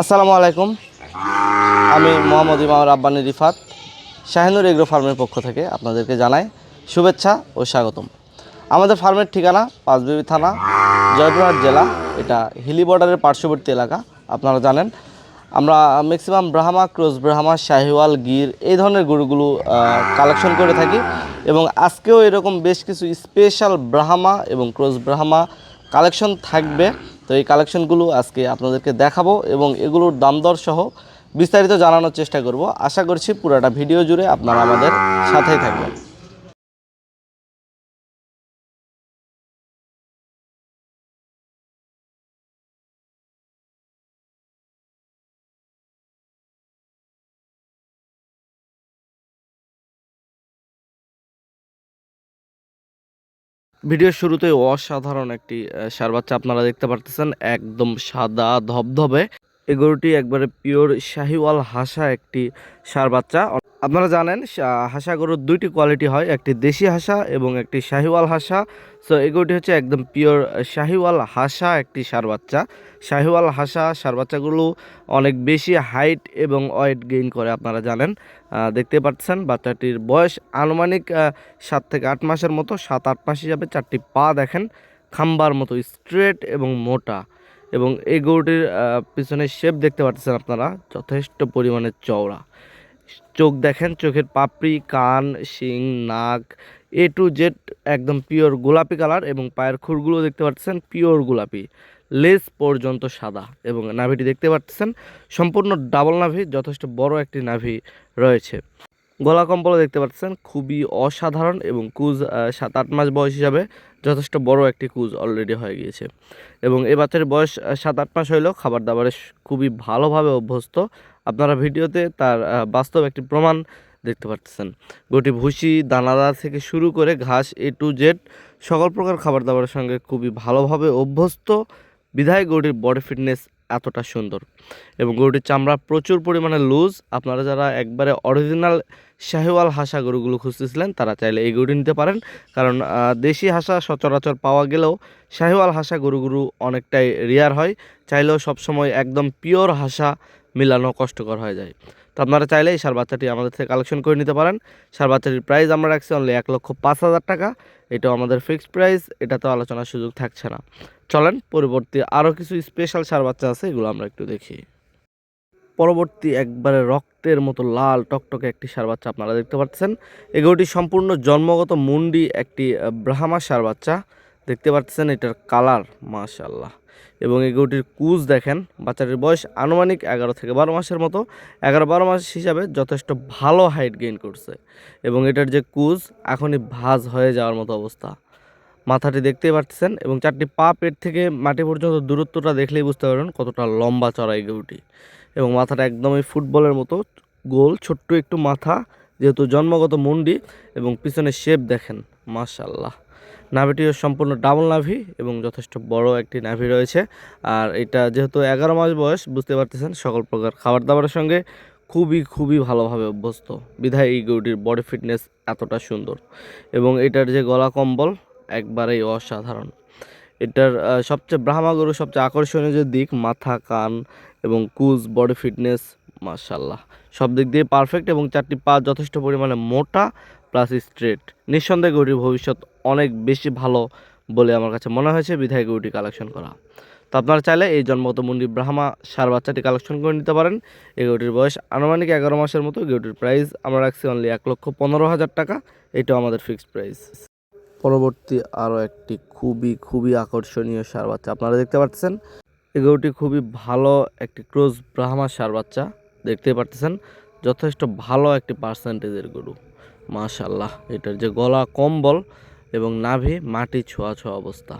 আসসালামু আলাইকুম। আমি মোহাম্মদ ইমাম রাব্বানি রিফাত, শাহিনুর এগ্রো ফার্মের পক্ষ থেকে আপনাদেরকে জানাই শুভেচ্ছা ও স্বাগতম। আমাদের ফার্মের ঠিকানা পাঁচবিবি থানা, জয়পুরহাট জেলা, এটা হিলি বর্ডারের পার্শ্ববর্তী এলাকা, আপনারা জানেন। আমরা ম্যাক্সিমাম ব্রাহ্মা ক্রোজ ব্রাহ্মা, শাহিওয়াল, গির, এই ধরনের গরুগুলো কালেকশন করে থাকি এবং আজকেও এরকম বেশ কিছু স্পেশাল ব্রাহ্মা এবং ক্রোজ ব্রাহ্মা কালেকশন থাকবে। তো এই কালেকশনগুলো আজকে আপনাদেরকে দেখাবো এবং এগুলোর দাম দর সহ বিস্তারিত জানানোর চেষ্টা করব। আশা করছি পুরোটা ভিডিও জুড়ে আপনারা আমাদের সাথেই থাকবেন। ভিডিওর শুরুতে অসাধারণ একটি সার বাচ্চা আপনারা দেখতে পারতেছেন একদম সাদা ধবধবে। এই গরুটি একবারে পিওর শাহিওয়াল হাসা একটি ষাঁড় বাচ্চা। আপনারা জানেন হাসা গরুর দুইটি কোয়ালিটি হয়, একটি দেশি হাসা এবং একটি শাহিওয়াল হাসা। সো এই গরুটি হচ্ছে একদম পিওর শাহিওয়াল হাসা একটি ষাঁড় বাচ্চা। শাহিওয়াল হাসা সার বাচ্চাগুলো অনেক বেশি হাইট এবং ওয়েট গেইন করে, আপনারা জানেন। দেখতে পাচ্ছেন, বাচ্চাটির বয়স আনুমানিক সাত থেকে আট মাসের মতো, সাত আট মাস হিসাবে চারটি পা দেখেন, খাম্বার মতো স্ট্রেট এবং মোটা। এবং এই গরুটির পিছনে শেপ দেখতে পাচ্ছেন আপনারা, যথেষ্ট পরিমাণে চওড়া। চোখ দেখেন, চোখের পাপড়ি, কান, শিং, নাক এ টু জেড একদম পিওর গোলাপি কালার এবং পায়ের খুরগুলো দেখতে পাচ্ছেন পিওর গোলাপি। লেস পর্যন্ত সাদা এবং নাভিটি দেখতে পাচ্ছেন, সম্পূর্ণ ডাবল নাভি, যথেষ্ট বড় একটি নাভি রয়েছে। গলা কম্বলও দেখতে পাচ্ছেন, খুবই অসাধারণ এবং কুজ সাত আট মাস বয়স হিসাবে যথেষ্ট বড় একটি কুজ অলরেডি হয়ে গিয়েছে। এবং এই বাচ্চার বয়স সাত আট মাস হইলেও খাবার দাবারে খুবই ভালোভাবে অভ্যস্ত। আপনারা ভিডিওতে তার বাস্তব একটি প্রমাণ দেখতে পাচ্ছেন গটি ভুসি, দানাদার থেকে শুরু করে ঘাস এ টু জেড সকল প্রকার খাবার দাবারের সঙ্গে খুবই ভালোভাবে অভ্যস্ত। বিধায় গরুটির বডি ফিটনেস এতটা সুন্দর। এবং গরুটির চামড়া প্রচুর পরিমাণে লুজ আপনারা যারা একবারে অরিজিনাল শাহিওয়াল হাসা গরুগুলো খুঁজতেছিলেন, তারা চাইলে এই গরুটি নিতে পারেন। কারণ দেশি হাসা সচরাচর পাওয়া গেলেও শাহিওয়াল হাসা গরুগুলো অনেকটাই রেয়ার হয়। চাইলেও সবসময় একদম পিওর হাসা মিলানো কষ্টকর হয়ে যায়। তো আপনারা চাইলে এই সার বাচ্চাটি আমাদের থেকে কালেকশন করে নিতে পারেন। সার বাচ্চাটির প্রাইস আমরা রাখছি অনলি এক লক্ষ পাঁচ হাজার টাকা। এটাও আমাদের ফিক্সড প্রাইস এটাতেও আলোচনার সুযোগ থাকছে না। চলেন, পরবর্তী আরও কিছু স্পেশাল সার বাচ্চা আছে, এগুলো আমরা একটু দেখি। পরবর্তী একবারে রক্তের মতো লাল টকটকে একটি সার বাচ্চা আপনারা দেখতে পাচ্ছেন। এগুলোটি সম্পূর্ণ জন্মগত মুন্ডি একটি ব্রাহ্মা সার বাচ্চা। দেখতে পাচ্ছেন এটার কালার মাশাল্লাহ এবং এই গরুটির কুজ দেখেন, বাচ্চাটির বয়স আনুমানিক এগারো থেকে বারো মাসের মতো। এগারো বারো মাস হিসাবে যথেষ্ট ভালো হাইট গেইন করছে। এবং এটার যে কুজ, এখনই ভাজ হয়ে যাওয়ার মতো অবস্থা। মাথাটি দেখতেই পাচ্ছেন এবং চারটি পা পেট থেকে মাটি পর্যন্ত দূরত্বটা দেখলেই বুঝতে পারবেন কতটা লম্বা চড়া এই এবং মাথাটা একদমই ফুটবলের মতো গোল, ছোট্ট একটু মাথা, যেহেতু জন্মগত মুন্ডি এবং পিছনে শেপ দেখেন মাশাল্লাহ নাভিটিও সম্পূর্ণ ডাবল নাভি এবং যথেষ্ট বড় একটি নাভি রয়েছে। আর এটা যেহেতু এগারো মাস বয়স, বুঝতে পারতেছেন, সকল প্রকার খাবার দাবারের সঙ্গে খুবই খুবই ভালোভাবে অভ্যস্ত। বিধায় এই গরুটির বডি ফিটনেস এতটা সুন্দর। এবং এটার যে গলা কম্বল, একবারেই অসাধারণ। এটার সবচেয়ে ব্রাহ্মা গরু সবচেয়ে আকর্ষণীয় যে দিক, মাথা, কান এবং কুজ বডি ফিটনেস মাশাল্লাহ সব দিক দিয়ে পারফেক্ট এবং চারটি পা যথেষ্ট পরিমাণে মোটা প্লাস স্ট্রেট নিঃসন্দেহে গরুটির ভবিষ্যৎ অনেক বেশি ভালো বলে আমার কাছে মনে হয়েছে। বিধায় গরুটি কালেকশন করা। তো আপনারা চাইলে এই জন্মগত মুন্ডি ব্রাহ্মা সার বাচ্চাটি কালেকশন করে নিতে পারেন। এই গরুটির বয়স আনুমানিক এগারো মাসের মতো। গরুটির প্রাইস আমরা রাখছি অনলি এক লক্ষ পনেরো হাজার টাকা। এটাও আমাদের ফিক্সড প্রাইস পরবর্তী আরও একটি খুবই খুবই আকর্ষণীয় সার বাচ্চা আপনারা দেখতে পাচ্ছেন। এই গরুটি খুবই ভালো একটি ক্রোজ ব্রাহ্মা সার বাচ্চা, দেখতে পারতেছেন? যথেষ্ট ভালো একটি পার্সেন্টেজের গরু। মাশাল্লাহ এটার যে গলা কম্বল এবং নাভি, মাটি ছোঁয়া ছোঁয়া অবস্থা।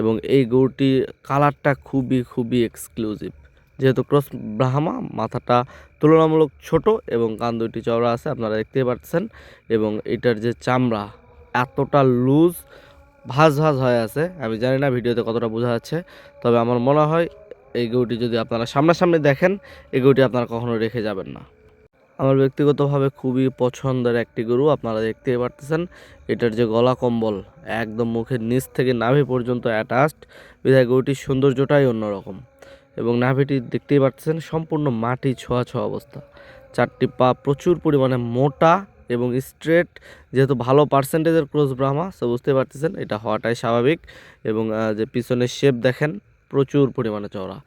এবং এই গরুটির কালারটা খুবই খুবই এক্সক্লুসিভ যেহেতু ক্রস ব্রাহ্মা, মাথাটা তুলনামূলক ছোট এবং কান দুইটি চওড়া আছে, আপনারা দেখতেই পাচ্ছেন এবং এটার যে চামড়া, এতটা লুজ ভাজ ভাজ হয়ে আছে। আমি জানি না ভিডিওতে কতটা বোঝা যাচ্ছে, তবে আমার মনে হয় এই গরুটি যদি আপনারা সামনাসামনি দেখেন, এই গরুটি আপনারা কখনো রেখে যাবেন না। আমার ব্যক্তিগতভাবে খুবই পছন্দের একটি গরু, আপনারা দেখতেই পারতেছেন, এটার যে গলা কম্বল, একদম মুখের নিচ থেকে নাভি পর্যন্ত অ্যাটাচড বিধায় গরুটির সৌন্দর্যটাই অন্যরকম। এবং নাভিটি দেখতেই পাচ্ছেন সম্পূর্ণ মাটি ছোঁয়া ছোঁয়া অবস্থা। চারটি পা প্রচুর পরিমাণে মোটা এবং স্ট্রেট যেহেতু ভালো পার্সেন্টেজের ক্রস ব্রাহ্মা সো বুঝতে পারতেছেন, এটা হওয়াটাই স্বাভাবিক এবং যে পিছনের শেপ দেখেন, প্রচুর পরিমাণে চওড়া।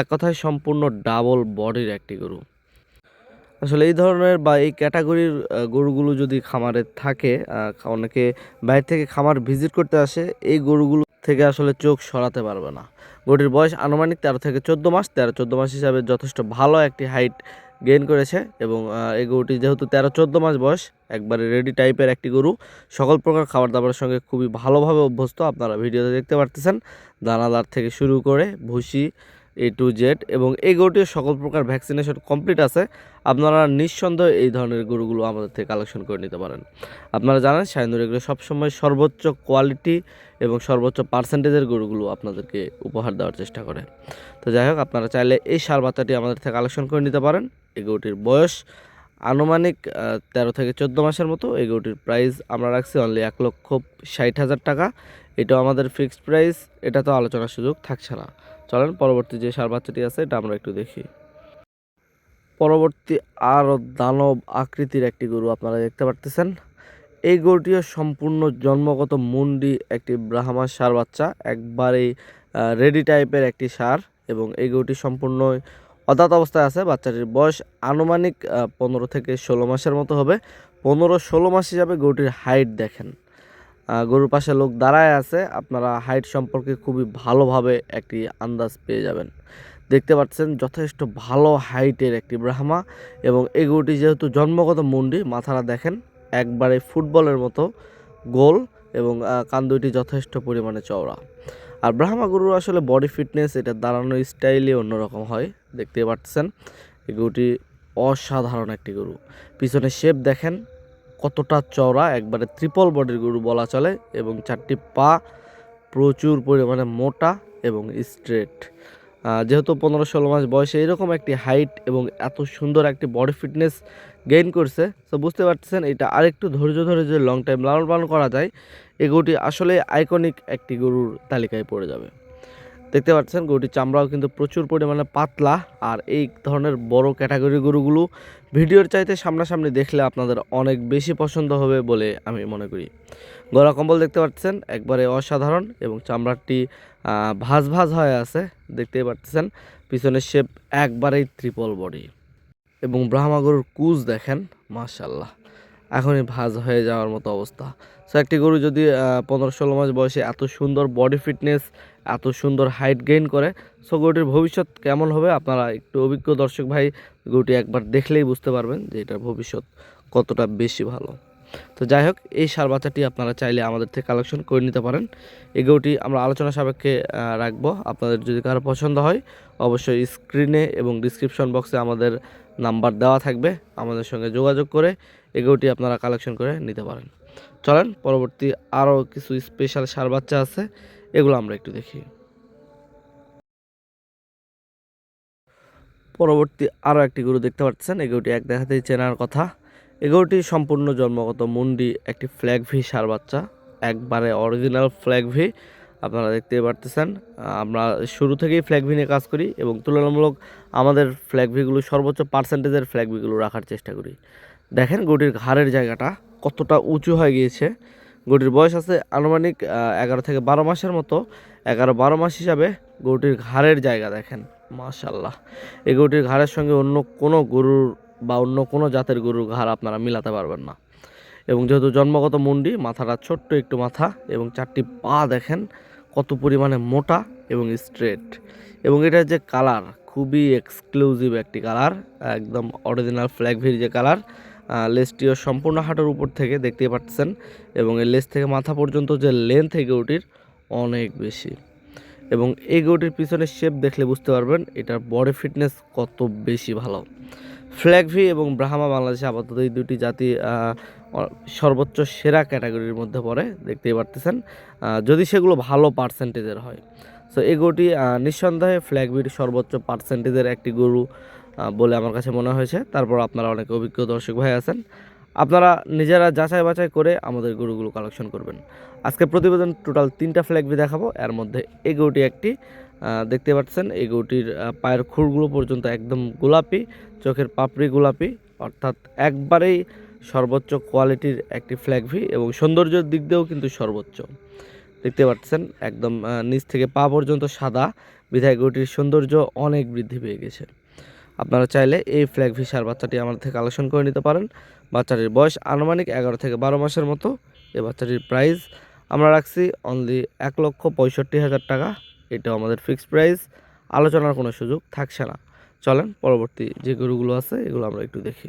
এক কথায় সম্পূর্ণ ডাবল বডির একটি গরু। আসলে এই ধরনের বা এই ক্যাটাগরির গরুগুলো যদি খামারে থাকে অনেকে বাইরে থেকে খামার ভিজিট করতে আসে, এই গরুগুলো থেকে আসলে চোখ সরাতে পারবে না। গরুটির বয়স আনুমানিক তেরো থেকে চোদ্দ মাস, তেরো চোদ্দ মাস হিসাবে যথেষ্ট ভালো একটি হাইট গেইন করেছে এবং এই গরুটি যেহেতু তেরো, চোদ্দ মাস বয়স, একবারে রেডি টাইপের একটি গরু। সকল প্রকার খাবার দাবারের সঙ্গে খুবই ভালোভাবে অভ্যস্ত আপনারা ভিডিওতে দেখতে পারতেছেন। দানাদার থেকে শুরু করে ভুসি এ টু জেড এবং এই গরুটির সকল প্রকার ভ্যাকসিনেশন কমপ্লিট আছে। আপনারা নিঃসন্দেহে এই ধরনের গরুগুলো আমাদের থেকে কালেকশন করে নিতে পারেন। আপনারা জানেন সাইনুর এগুলো সবসময় সর্বোচ্চ কোয়ালিটি এবং সর্বোচ্চ পার্সেন্টেজের গরুগুলো আপনাদেরকে উপহার দেওয়ার চেষ্টা করে। তো যাই হোক, আপনারা চাইলে এই সার বাচ্চাটি আমাদের থেকে কালেকশন করে নিতে পারেন। এই গরুটির বয়স। আনুমানিক তেরো থেকে চোদ্দ মাসের মতো এই গরুটির প্রাইস আমরা রাখছি অনলি এক লক্ষ ষাট হাজার টাকা। এটাও আমাদের ফিক্সড প্রাইস এটা তো আলোচনার সুযোগ থাকছে না। চলেন, পরবর্তী যে সার বাচ্চাটি আছে, এটা আমরা একটু দেখি। পরবর্তী আরও দানব আকৃতির একটি গরু আপনারা দেখতে পারতেছেন। এই গরুটিও সম্পূর্ণ জন্মগত মুন্ডি একটি ব্রাহ্মা সার বাচ্চা, একবারেই রেডি টাইপের একটি সার এবং এই গরুটি সম্পূর্ণ অদাত অবস্থায় আছে, বাচ্চাটির বয়স আনুমানিক পনেরো থেকে ষোলো মাসের মতো হবে। পনেরো ষোলো মাস হিসাবে গরুটির হাইট দেখেন। গরুর পাশে লোক দাঁড়ায় আছে। আপনারা হাইট সম্পর্কে খুবই ভালোভাবে একটি আন্দাজ পেয়ে যাবেন। দেখতে পাচ্ছেন যথেষ্ট ভালো হাইটের একটি ব্রাহ্মা এবং এই গরুটি যেহেতু জন্মগত মুন্ডি, মাথাটা দেখেন একবারে ফুটবলের মতো গোল এবং কান দুইটি যথেষ্ট পরিমাণে চওড়া। আর ব্রাহ্মা গরুর আসলে বডি ফিটনেস এটা দাঁড়ানো স্টাইলই অন্যরকম হয়, দেখতে পাচ্ছেন? এই গরুটি অসাধারণ একটি গরু। পিছনে শেপ দেখেন, কতটা চওড়া, একবারে ত্রিপল বডির গরু বলা চলে এবং চারটি পা প্রচুর পরিমাণে মোটা এবং স্ট্রেট যেহেতু পনেরো ষোলো মাস বয়সে এরকম একটি হাইট এবং এত সুন্দর একটি বডি ফিটনেস গেইন করছে তো বুঝতে পারতেছেন, এটা আরেকটু ধৈর্য ধরে যে লং টাইম লালন পালন করা যায় এই গরুটি আসলে আইকনিক একটি গরুর তালিকায় পড়ে যাবে। দেখতে পাচ্ছেন, গরুটির চামড়াও কিন্তু প্রচুর পরিমাণে পাতলা। আর এই ধরনের বড় ক্যাটাগরি গরুগুলো ভিডিওর চাইতে সামনাসামনি দেখলে আপনাদের অনেক বেশি পছন্দ হবে বলে আমি মনে করি। গলা কম্বল দেখতে পাচ্ছেন, একবারে অসাধারণ এবং চামড়াটি ভাঁজ ভাঁজ হয়ে আছে, দেখতেই পাচ্ছেন। পিছনের শেপ একবারেই ত্রিপল বডি এবং ব্রাহ্মা গরুর কুচ দেখেন মাশাল্লাহ এখনই ভাঁজ হয়ে যাওয়ার মতো অবস্থা। সো একটি গরু যদি পনেরো ষোলো মাস বয়সে এত সুন্দর বডি ফিটনেস এত সুন্দর হাইট গেইন করে সো গরুটির ভবিষ্যৎ কেমন হবে আপনারা একটু অভিজ্ঞ দর্শক ভাই গরুটি একবার দেখলেই বুঝতে পারবেন যে এটার ভবিষ্যৎ কতটা বেশি ভালো। তো যাই হোক, এই সার বাচ্চাটি আপনারা চাইলে আমাদের থেকে কালেকশন করে নিতে পারেন। এই গরুটি আমরা আলোচনা সাপেক্ষে রাখব। আপনাদের যদি কারও পছন্দ হয়, অবশ্যই স্ক্রিনে এবং ডিসক্রিপশন বক্সে আমাদের নাম্বার দেওয়া থাকবে আমাদের সঙ্গে যোগাযোগ করে এই গরুটি আপনারা কালেকশন করে নিতে পারেন। চলেন, পরবর্তী আরও কিছু স্পেশাল সার বাচ্চা আছে, এগুলো আমরা একটু দেখি। পরবর্তী আরও একটি গরু দেখতে পাচ্ছেন এই গরুটি এক দেখাতেই চেনার কথা। এই গরুটি সম্পূর্ণ জন্মগত মুন্ডি, একটি ফ্ল্যাগ ভি সার বাচ্চা, একবারে অরিজিনাল ফ্ল্যাগ ভি আপনারা দেখতেই পারতেছেন। আমরা শুরু থেকেই ফ্ল্যাগ ভি নিয়ে কাজ করি এবং তুলনামূলক আমাদের ফ্ল্যাগ ভিগুলো সর্বোচ্চ পার্সেন্টেজের ফ্ল্যাগ ভিগুলো রাখার চেষ্টা করি। দেখেন গরুটির ঘাড়ের জায়গাটা কতটা উঁচু হয়ে গিয়েছে। গরুটির বয়স আছে আনুমানিক এগারো থেকে বারো মাসের মতো। এগারো বারো মাস হিসাবে গরুটির ঘাড়ের জায়গা দেখেন মাশাল্লাহ এই গরুটির ঘাড়ের সঙ্গে অন্য কোনো গরুর বা অন্য কোনো জাতের গরুর ঘাড় আপনারা মিলাতে পারবেন না। এবং যেহেতু জন্মগত মুন্ডি, মাথাটা ছোট্ট একটু মাথা এবং চারটি পা দেখেন কত পরিমাণে মোটা এবং স্ট্রেট এবং এটার যে কালার খুবই এক্সক্লুসিভ একটি কালার একদম অরিজিনাল ফ্ল্যাগ ফ্ল্যাগভির যে কালার লেসটিও সম্পূর্ণ হাটের উপর থেকে দেখতে পাচ্ছেন। এবং এই লেস থেকে মাথা পর্যন্ত যে লেন্থ এই গরুটির অনেক বেশি। এবং এই গরুটির পিছনের শেপ দেখলে বুঝতে পারবেন, এটার বডি ফিটনেস কত বেশি ভালো। ফ্ল্যাগভি এবং ব্রাহ্মা বাংলাদেশে আপাতত এই দুটি জাতি সর্বোচ্চ সেরা ক্যাটাগরির মধ্যে পড়ে, দেখতেই পারতেছেন। যদি সেগুলো ভালো পার্সেন্টেজের হয়। সো এই গরুটি নিঃসন্দেহে ফ্ল্যাগভির সর্বোচ্চ পার্সেন্টেজের একটি গরু বলে আমার কাছে মনে হয়েছে। তারপর আপনারা অনেক অভিজ্ঞ দর্শক ভাই আছেন। আপনারা নিজেরা যাচাই বাছাই করে আমাদের গরুগুলো কালেকশন করবেন। আজকে প্রতিবেদন টোটাল তিনটা ফ্ল্যাগবি দেখাবো। এর মধ্যে এই গরুটি একটি দেখতে পাচ্ছেন এই গরুটির পায়ের খুরগুলো পর্যন্ত একদম গোলাপি, চোখের পাপড়ি গোলাপি, অর্থাৎ একবারেই সর্বোচ্চ কোয়ালিটির একটি ফ্ল্যাগভি এবং সৌন্দর্যের দিক দিয়েও কিন্তু সর্বোচ্চ। দেখতে পাচ্ছেন, একদম নিচ থেকে পা পর্যন্ত সাদা। বিধায় গরুটির সৌন্দর্য অনেক বৃদ্ধি পেয়ে গেছে। আপনারা চাইলে এই ফ্ল্যাগ ভিসার বাচ্চাটি আমাদের থেকে কালেকশন করে নিতে পারেন। বাচ্চাটির বয়স আনুমানিক এগারো থেকে বারো মাসের মতো। এই বাচ্চাটির প্রাইস আমরা রাখছি অনলি এক লক্ষ পঁয়ষট্টি হাজার টাকা। এটাও আমাদের ফিক্সড প্রাইস আলোচনার কোনো সুযোগ থাকছে না। চলেন, পরবর্তী যে গরুগুলো আছে, এগুলো আমরা একটু দেখি।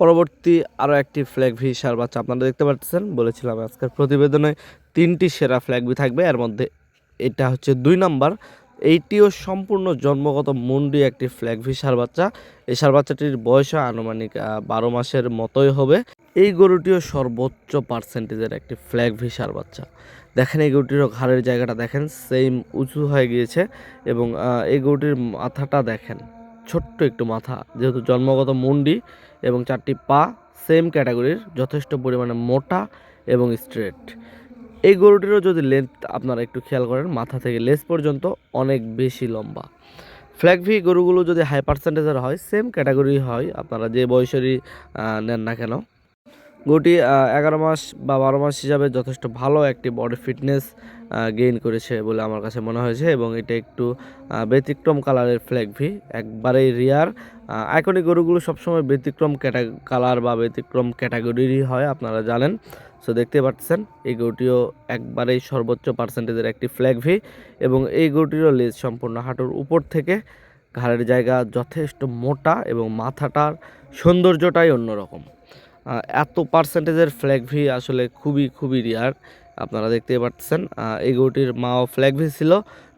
পরবর্তী আরও একটি ফ্ল্যাগ ভি সার বাচ্চা আপনারা দেখতে পাচ্ছেন বলেছিলাম আজকের প্রতিবেদনে তিনটি সেরা ফ্ল্যাগ ভি থাকবে, এর মধ্যে এটা হচ্ছে দুই নাম্বার। এইটিও সম্পূর্ণ জন্মগত মুন্ডি একটি ফ্ল্যাগ ভি সার বাচ্চা। এই সার বাচ্চাটির বয়স আনুমানিক বারো মাসের মতোই হবে। এই গরুটিও সর্বোচ্চ পার্সেন্টেজের একটি ফ্ল্যাগ ভি সার বাচ্চা। দেখেন এই গরুটিরও ঘাড়ের জায়গাটা দেখেন সেম উঁচু হয়ে গিয়েছে এবং এই গরুটির মাথাটা দেখেন। ছোট্ট একটু মাথা, যেহেতু জন্মগত মুন্ডি এবং চারটি পা সেম ক্যাটাগরির যথেষ্ট পরিমাণে মোটা এবং স্ট্রেট এই গরুটিরও যদি লেন্থ আপনারা একটু খেয়াল করেন, মাথা থেকে লেস পর্যন্ত অনেক বেশি লম্বা। ফ্ল্যাগভি গরুগুলো যদি হাই পার্সেন্টেজের হয় সেম ক্যাটাগরি হয়, আপনারা যে বয়সেরই নেন না কেন গরুটি এগারো মাস বা বারো মাস হিসাবে যথেষ্ট ভালো একটি বডি ফিটনেস গেইন করেছে বলে আমার কাছে মনে হয়েছে এবং এটা একটু ব্যতিক্রম কালারের ফ্ল্যাগভি একবারেই রিয়ার আইকনিক গরুগুলো সবসময় ব্যতিক্রম ক্যাটা কালার বা ব্যতিক্রম ক্যাটাগরিরই হয়, আপনারা জানেন। সো দেখতে পাচ্ছেন, এই গরুটিও একবারেই সর্বোচ্চ পার্সেন্টেজের একটি ফ্ল্যাগভি এবং এই গরুটিরও লেজ সম্পূর্ণ হাঁটুর উপর থেকে। ঘাড়ের জায়গা যথেষ্ট মোটা এবং মাথাটার সৌন্দর্যটাই অন্যরকম। এত পার্সেন্টেজের ফ্ল্যাগভি আসলে খুবই খুবই রিয়ার আপনারা দেখতে পাচ্ছেন। এই গরুটির মাও ফ্ল্যাগভি ছিল।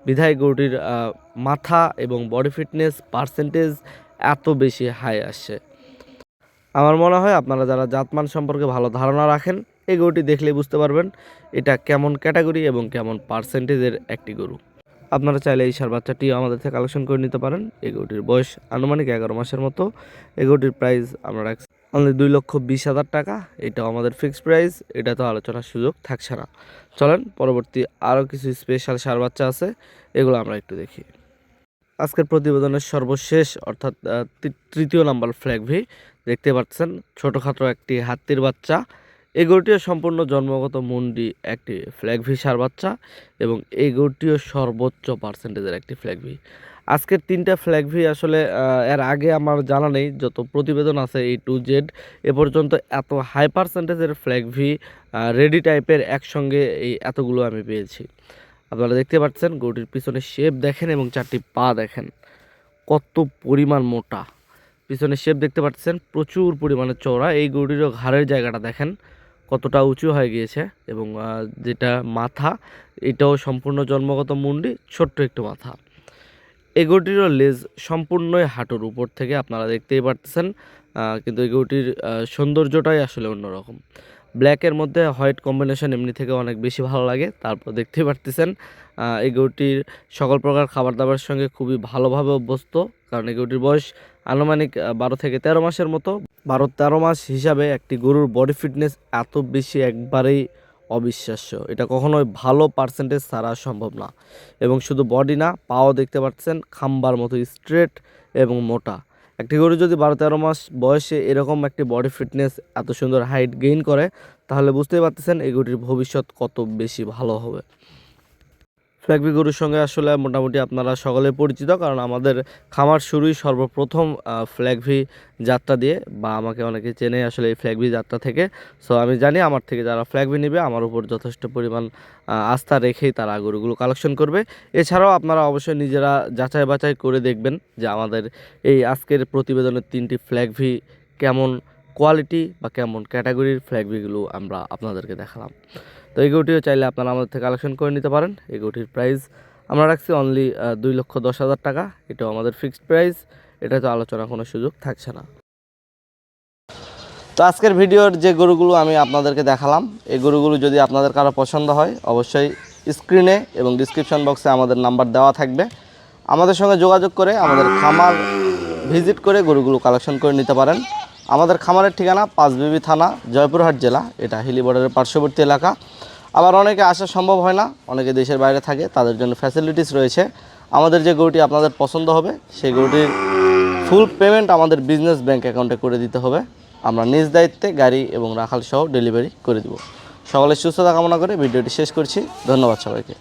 বিধায় গরুটির মাথা এবং বডি ফিটনেস পার্সেন্টেজ এত বেশি হাই আসছে। আমার মনে হয় আপনারা যারা জাতমান সম্পর্কে ভালো ধারণা রাখেন, এই গরুটি দেখলেই বুঝতে পারবেন এটা কেমন ক্যাটাগরি এবং কেমন পার্সেন্টেজের একটি গরু। আপনারা চাইলে এই সার বাচ্চাটিও আমাদের থেকে কালেকশন করে নিতে পারেন। এই গরুটির বয়স আনুমানিক এগারো মাসের মতো। এই গরুটির প্রাইস আমরা রাখছি অনলি দুই লক্ষ বিশ হাজার টাকা। এটাও আমাদের ফিক্সড প্রাইস এটা তো আলোচনার সুযোগ থাকছে না। চলেন, পরবর্তী আরও কিছু স্পেশাল সার বাচ্চা আছে, এগুলো আমরা একটু দেখি। আজকের প্রতিবেদনের সর্বশেষ, অর্থাৎ তৃতীয় নাম্বার ফ্ল্যাগ ভি দেখতে পাচ্ছেন, ছোটোখাটো একটি হাতির বাচ্চা। এই গরুটিও সম্পূর্ণ জন্মগত মুন্ডি একটি ফ্ল্যাগ ভি সার বাচ্চা এবং এই গরুটিও সর্বোচ্চ পার্সেন্টেজের একটি ফ্ল্যাগ ভি আজকের তিনটা ফ্ল্যাগ ভি আসলে এর আগে আমার জানা নেই, যত প্রতিবেদন আছে এই টু জেড এ পর্যন্ত এত হাই পার্সেন্টেজের ফ্ল্যাগ ভি রেডি টাইপের একসঙ্গে এই এতগুলো আমি পেয়েছি। আপনারা দেখতে পাচ্ছেন, গরুটির পিছনে শেপ দেখেন এবং চারটি পা দেখেন। কত পরিমাণ মোটা। পিছনে শেপ দেখতে পাচ্ছেন, প্রচুর পরিমাণে চওড়া। এই গরুটিরও ঘাড়ের জায়গাটা দেখেন, কতটা উঁচু হয়ে গিয়েছে এবং যেটা মাথা, এটাও সম্পূর্ণ জন্মগত মুন্ডি, ছোট্ট একটু মাথা। এই গরুটিরও লেজ সম্পূর্ণই হাঁটুর উপর থেকে আপনারা দেখতেই পারতেছেন কিন্তু এই গরুটির সৌন্দর্যটাই আসলে অন্যরকম। ব্ল্যাকের মধ্যে হোয়াইট কম্বিনেশন এমনি থেকে অনেক বেশি ভালো লাগে, তারপর দেখতেই পারতেছেন এই গরুটির সকল প্রকার খাবার দাবারের সঙ্গে খুবই ভালোভাবে অভ্যস্ত, কারণ এই গরুটির বয়স আনুমানিক বারো থেকে তেরো মাসের মতো। বারো তেরো মাস হিসাবে একটি গরুর বডি ফিটনেস এত বেশি একবারেই অবিশ্বাস্য। এটা কখনোই ভালো পার্সেন্টেজ ছাড়া সম্ভব না। এবং শুধু বডি না, পাও দেখতে পাচ্ছেন খাম্বার মতো স্ট্রেট এবং মোটা। একটি গরু যদি বারো তেরো মাস বয়সে এরকম একটি বডি ফিটনেস এত সুন্দর হাইট গেইন করে, তাহলে বুঝতেই পারতেছেন এই গরুটির ভবিষ্যৎ কত বেশি ভালো হবে। ফ্ল্যাগবি গরুর সঙ্গে আসলে মোটামুটি আপনারা সকলে পরিচিত, কারণ আমাদের খামার শুরুই সর্বপ্রথম ফ্ল্যাগভি যাত্রা দিয়ে, বা আমাকে অনেকে চেনে আসলে এই ফ্ল্যাগভি যাত্রা থেকে। সো আমি জানি আমার থেকে যারা ফ্ল্যাগভি নেবে, আমার উপর যথেষ্ট পরিমাণ আস্থা রেখেই তারা গরুগুলো কালেকশন করবে। এছাড়াও আপনারা অবশ্যই নিজেরা যাচাই বাছাই করে দেখবেন যে আমাদের এই আজকের প্রতিবেদনের তিনটি ফ্ল্যাগভি কেমন কোয়ালিটি বা কেমন ক্যাটাগরির ফ্ল্যাগভিগুলো আমরা আপনাদেরকে দেখালাম। তো এই গরুটিও চাইলে আপনারা আমাদের থেকে কালেকশন করে নিতে পারেন। এই গরুটির প্রাইস আমরা রাখছি অনলি দুই লক্ষ দশ হাজার টাকা। এটাও আমাদের ফিক্সড প্রাইস এটা তো আলোচনা কোনো সুযোগ থাকছে না। তো আজকের ভিডিওর যে গরুগুলো আমি আপনাদেরকে দেখালাম, এই গরুগুলো যদি আপনাদের কারও পছন্দ হয়, অবশ্যই স্ক্রিনে এবং ডিসক্রিপশন বক্সে আমাদের নাম্বার দেওয়া থাকবে। আমাদের সঙ্গে যোগাযোগ করে আমাদের খামার ভিজিট করে গরুগুলো কালেকশন করে নিতে পারেন। আমাদের খামারের ঠিকানা পাঁচবিবি থানা, জয়পুরহাট জেলা। এটা হিলি বর্ডারের পার্শ্ববর্তী এলাকা। আবার অনেকে আসা সম্ভব হয় না, অনেকে দেশের বাইরে থাকে, তাদের জন্য ফ্যাসিলিটিস রয়েছে। আমাদের যে গরুটি আপনাদের পছন্দ হবে, সেই গরুটির ফুল পেমেন্ট আমাদের বিজনেস ব্যাংক অ্যাকাউন্টে করে দিতে হবে। আমরা নিজ দায়িত্বে গাড়ি এবং রাখাল সহ ডেলিভারি করে দিব। সকলের সুস্থতা কামনা করে ভিডিওটি শেষ করছি। ধন্যবাদ সবাইকে।